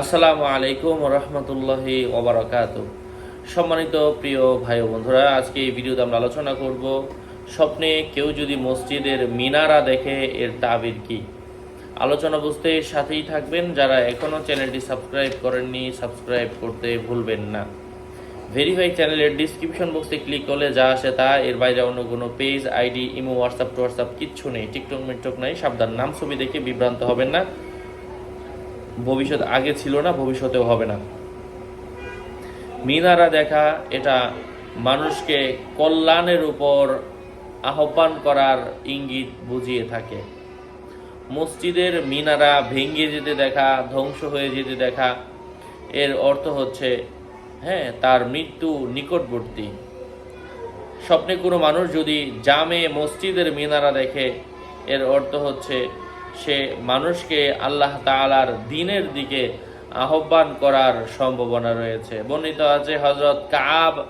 আসসালামু আলাইকুম রহমতুল্লাহি ওবরাকাত সম্মানিত প্রিয় ভাই বন্ধুরা, আজকে এই ভিডিওতে আমরা আলোচনা করব স্বপ্নে কেউ যদি মসজিদের মিনারা দেখে, এর তাবির কি? আলোচনা বুঝতে সাথেই থাকবেন যারা এখনও চ্যানেলটি সাবস্ক্রাইব করেননি, সাবস্ক্রাইব করতে ভুলবেন না। ভেরিফাই চ্যানেলের ডিসক্রিপশন বক্সে ক্লিক করলে যা আসে তা, এর বাইরে অন্য কোনো page, ID, imo, WhatsApp WhatsApp কিচ্ছু নেই। টিকটক, মিকটক নেই, সাবধান, নাম, ছবি দেখে বিভ্রান্ত হবেন না। ভবিষ্যৎ আগে ছিল না, ভবিষ্যতেও হবে না। মিনারা দেখা এটা মানুষকে কল্যাণের উপর আহ্বান করার ইঙ্গিত বুঝিয়ে থাকে। মসজিদের মিনারা ভেঙে যেতে দেখা, ধ্বংস হয়ে যেতে দেখা, এর অর্থ হচ্ছে হ্যাঁ তার মৃত্যু নিকটবর্তী। স্বপ্নে কোনো মানুষ যদি জামে মসজিদের মিনারা দেখে, এর অর্থ হচ্ছে সে মানুষকে আল্লাহ তালার দিনের দিকে আহ্বান করার সম্ভাবনা রয়েছে। বর্ণিত আছে হজরত কাব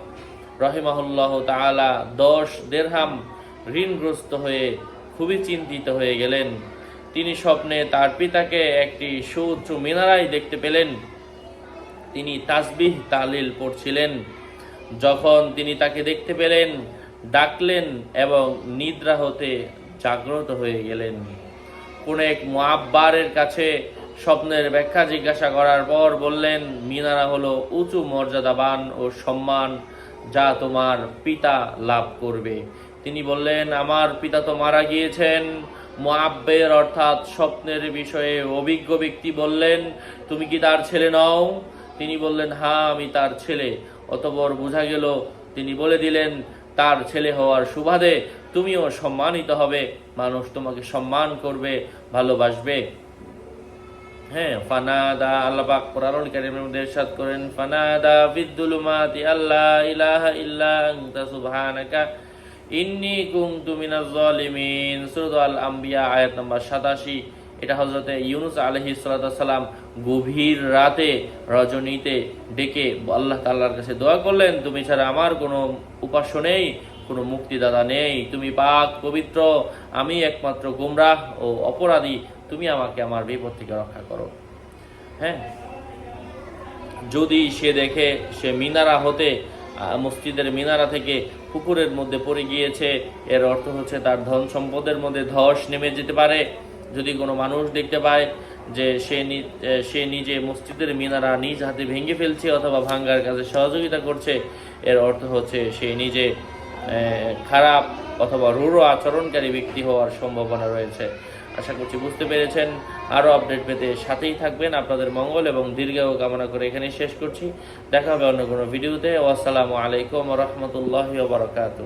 রহিমাহুল্লাহ তাআলা দশ দেড়হাম ঋণগ্রস্ত হয়ে খুবই চিন্তিত হয়ে গেলেন। তিনি স্বপ্নে তার পিতাকে একটি সুউচ্চ মিনারাই দেখতে পেলেন। তিনি তাসবিহ তালিল পড়ছিলেন। যখন তিনি তাকে দেখতে পেলেন, ডাকলেন এবং নিদ্রা হতে জাগ্রত হয়ে গেলেন। কোন এক মুআব্বারের কাছে স্বপ্নের ব্যাখ্যা জিজ্ঞাসা করার পর বললেন, মিনারা হলো উঁচু মর্যাদাবান ও সম্মান যা তোমার পিতা লাভ করবে। তিনি বললেন, আমার পিতা তো মারা গিয়েছেন। মুআব্বের অর্থাৎ স্বপ্নের বিষয়ে অভিজ্ঞ ব্যক্তি বললেন, তুমি কি তার ছেলে নও? তিনি বললেন হ্যাঁ আমি তার ছেলে। অতপর বোঝা গেল, তিনি বলে দিলেন তার ছেলে হওয়ার সুবাদে তুমিও সম্মানিত হবে। মানুষ তোমাকে সম্মান করবে, ভালোবাসবে। হ্যাঁ ফানাদা, আল্লাহ করেন আম্বিয়া আয়াত নাম্বার 87 এটা হযরতে ইউনুস আলাইহিস সালাম গভীর রাতে রজনীতে ডেকে আল্লাহ তাআলার কাছে দোয়া করলেন, তুমি ছাড়া আমার কোনো উপাস্য নেই, কোনো মুক্তিদাতা নেই, তুমি পাক, পবিত্র, আমি একমাত্র গুমরাহ ও অপরাধী, তুমি আমাকে আমার বিপদ থেকে রক্ষা করো। হ্যাঁ যদি সে দেখে সে মিনারা হতে মসজিদের মিনারা থেকে পুকুরের মধ্যে পড়ে গিয়েছে, এর অর্থ হচ্ছে তার ধন সম্পদের মধ্যে ধস নেমে যেতে পারে। যদি কোনো মানুষ দেখতে পায় যে সে সে নিজে মসজিদের মিনারা নিজ হাতে ভেঙে ফেলছে অথবা ভাঙ্গার কাজে সহযোগিতা করছে, এর অর্থ হচ্ছে সে নিজে খারাপ অথবা রূঢ় আচরণকারী ব্যক্তি হওয়ার সম্ভাবনা রয়েছে। আশা করছি বুঝতে পেরেছেন। আরও আপডেট পেতে সাথেই থাকবেন। আপনাদের মঙ্গল এবং দীর্ঘায়ু কামনা করে এখানে শেষ করছি। দেখা হবে অন্য কোনো ভিডিওতে। আসসালামু আলাইকুম রহমতুল্লাহ বারকাতু